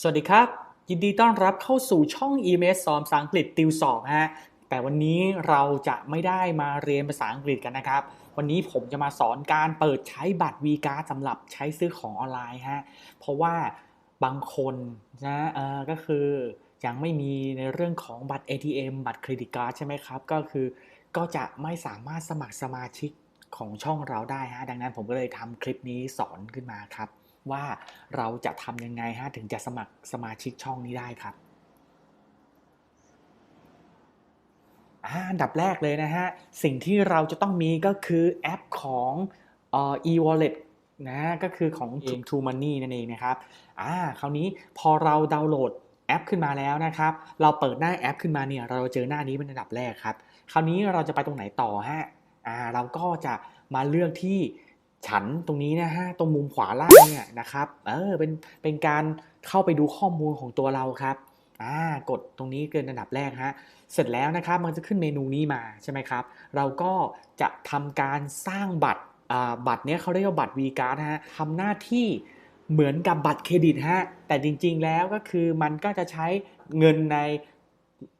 สวัสดีครับ ยินดีต้อนรับเข้าสู่ช่อง e m s สอนภาษาอังกฤษติวสองฮะแต่วันนี้เราจะไม่ได้มาเรียนภาษาอังกฤษกันนะครับ วันนี้ผมจะมาสอนการเปิดใช้บัตร v ีการ์ดสำหรับใช้ซื้อของออนไลน์ฮะเพราะว่าบางคนนะเออก็คือยังไม่มีในเรื่องของบัตร ATM บัตรเครดิตการ์ดใช่ไหมครับ ก็คือก็จะไม่สามารถสมัครสมาชิกของช่องเราได้ฮะดังนั้นผมก็เลยทำคลิปนี้สอนขึ้นมาครับ ว่าเราจะทำยังไงฮะถึงจะสมัครสมาชิกช่องนี้ได้ครับอ่าอันดับแรกเลยนะฮะ สิ่งที่เราจะต้องมีก็คือแอปของเอ่อ e-wallet นะก็คือของ m 2 Money นั่นเองนะครับอ่าคราวนี้พอเราดาวน์โหลดแอปขึ้นมาแล้วนะครับ เราเปิดหน้าแอปขึ้นมาเนี่ย เราเจอหน้านี้เป็นอันดับแรกครับ คราวนี้เราจะไปตรงไหนต่อฮะอ่าเราก็จะมาเลือกที่ ฉันตรงนี้นะฮะตรงมุมขวาล่างเนี่ยนะครับเออเป็นเป็นการเข้าไปดูข้อมูลของตัวเราครับอ่ากดตรงนี้เกินอันดับแรกฮะเสร็จแล้วนะครับมันจะขึ้นเมนูนี้มาใช่ไหมครับ เราก็จะทำการสร้างบัตรอ่าบัตรเนี้ยเขาเรียกว่าบัตร V card ฮะทำหน้าที่เหมือนกับบัตรเครดิตฮะแต่จริงๆแล้วก็คือมันก็จะใช้เงินใน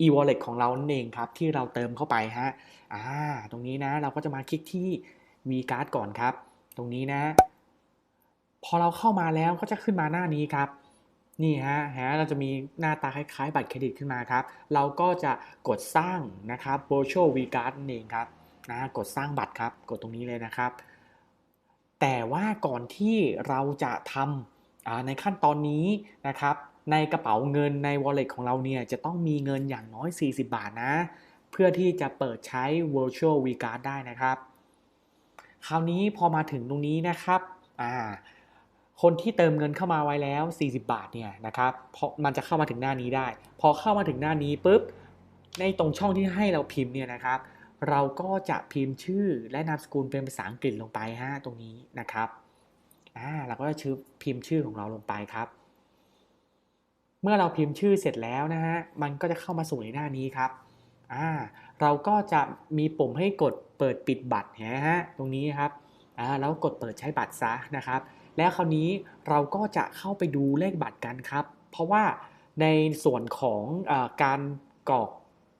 e-wallet ของเราเองครับที่เราเติมเข้าไปฮะอ่าตรงนี้นะเราก็จะมาคลิกที่ V card ก่อนครับ ตรงนี้นะ พอเราเข้ามาแล้วก็จะขึ้นมาหน้านี้ครับ นี่ฮะฮะเราจะมีหน้าตาคล้ายๆ บัตรเครดิตขึ้นมาครับ เราก็จะกดสร้างนะครับ virtual v card นั่นเองครับนะกดสร้างบัตรครับ กดตรงนี้เลยนะครับ แต่ว่าก่อนที่เราจะทำในขั้นตอนนี้นะครับ ในกระเป๋าเงินใน wallet ของเราเนี่ยจะต้องมีเงินอย่างน้อย 40 บาทนะ เพื่อที่จะเปิดใช้ virtual v card ได้นะครับ คราวนี้พอมาถึงตรงนี้นะครับอ่าคนที่เติมเงินเข้ามาไว้แล้ว 40 บาทเนี่ยนะครับเพราะมันจะเข้ามาถึงหน้านี้ได้ พอเข้ามาถึงหน้านี้ปุ๊บในตรงช่องที่ให้เราพิมพ์เนี่ยนะครับ เราก็จะพิมพ์ชื่อและนามสกุลเป็นภาษาอังกฤษลงไปฮะตรงนี้นะครับอ่าเราก็จะชื่อพิมพ์ชื่อของเราลงไปครับ เมื่อเราพิมพ์ชื่อเสร็จแล้วนะฮะมันก็จะเข้ามาสู่ในหน้านี้ครับ อ่าเราก็จะมีปุ่มให้กดเปิดปิดบัตรนะฮะตรงนี้ครับอ่าแล้วกดเปิดใช้บัตรซะนะครับ แล้วคราวนี้เราก็จะเข้าไปดูเลขบัตรกันครับ เพราะว่าในส่วนของอการกรอก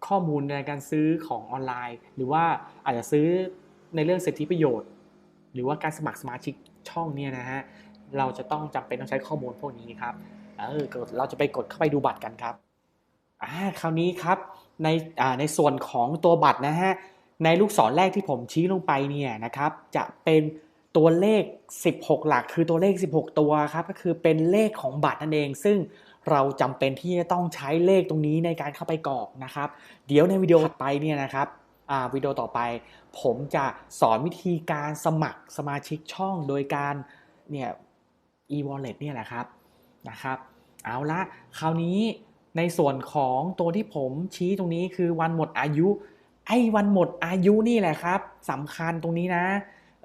ข้อมูลในการซื้อของออนไลน์ หรือว่าอาจจะซื้อในเรื่องสิทธิประโยชน์ หรือว่าการสมัครสมาชิกช่องเนี่ยนะฮะเราจะต้องจำเป็นต้องใช้ข้อมูลพวกนี้ครับเออเราจะไปกดเข้าไปดูบัตรกันครับ อ่าคราวนี้ครับในอ่าในส่วนของตัวบัตรนะฮะในลูกศรแรกที่ผมชี้ลงไปเนี่ยนะครับจะเป็นตัวเลข 16 หลักคือตัวเลข 16 ตัวครับก็คือเป็นเลขของบัตรนั่นเอง ซึ่งเราจำเป็นที่จะต้องใช้เลขตรงนี้ในการเข้าไปกรอกนะครับ เดี๋ยวในวิดีโอไปเนี่ยนะครับวิดีโอต่อไป ผมจะสอนวิธีการสมัครสมาชิกช่องโดยการเนี่ย e-wallet เนี่ยแหละครับนะครับ เอาละคราวนี้ ในส่วนของตัวที่ผมชี้ตรงนี้คือวันหมดอายุ ไอ้วันหมดอายุนี่แหละครับสำคัญตรงนี้นะ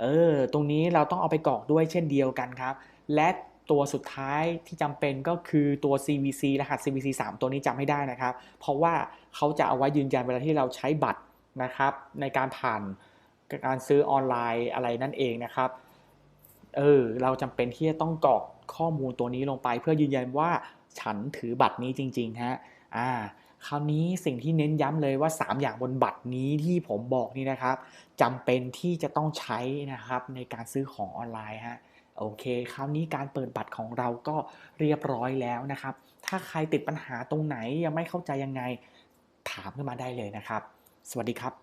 เออ ตรงนี้เราต้องเอาไปกรอกด้วยเช่นเดียวกันครับ และตัวสุดท้ายที่จำเป็นก็คือตัว CVC รหัส CVC 3 ตัวนี้จำให้ได้นะครับ เพราะว่าเขาจะเอาไว้ยืนยันเวลาที่เราใช้บัตรนะครับ ในการผ่านการซื้อออนไลน์อะไรนั่นเองนะครับ เออ เราจำเป็นที่จะต้องกรอกข้อมูลตัวนี้ลงไป เพื่อยืนยันว่า ฉันถือบัตรนี้จริงๆฮะอ่าคราวนี้สิ่งที่เน้นย้ำเลยว่า 3 อย่างบนบัตรนี้ที่ผมบอกนี่นะครับจำเป็นที่จะต้องใช้นะครับในการซื้อของออนไลน์ฮะโอเค คราวนี้การเปิดบัตรของเราก็เรียบร้อยแล้วนะครับ ถ้าใครติดปัญหาตรงไหนยังไม่เข้าใจยังไง ถามขึ้นมาได้เลยนะครับ สวัสดีครับ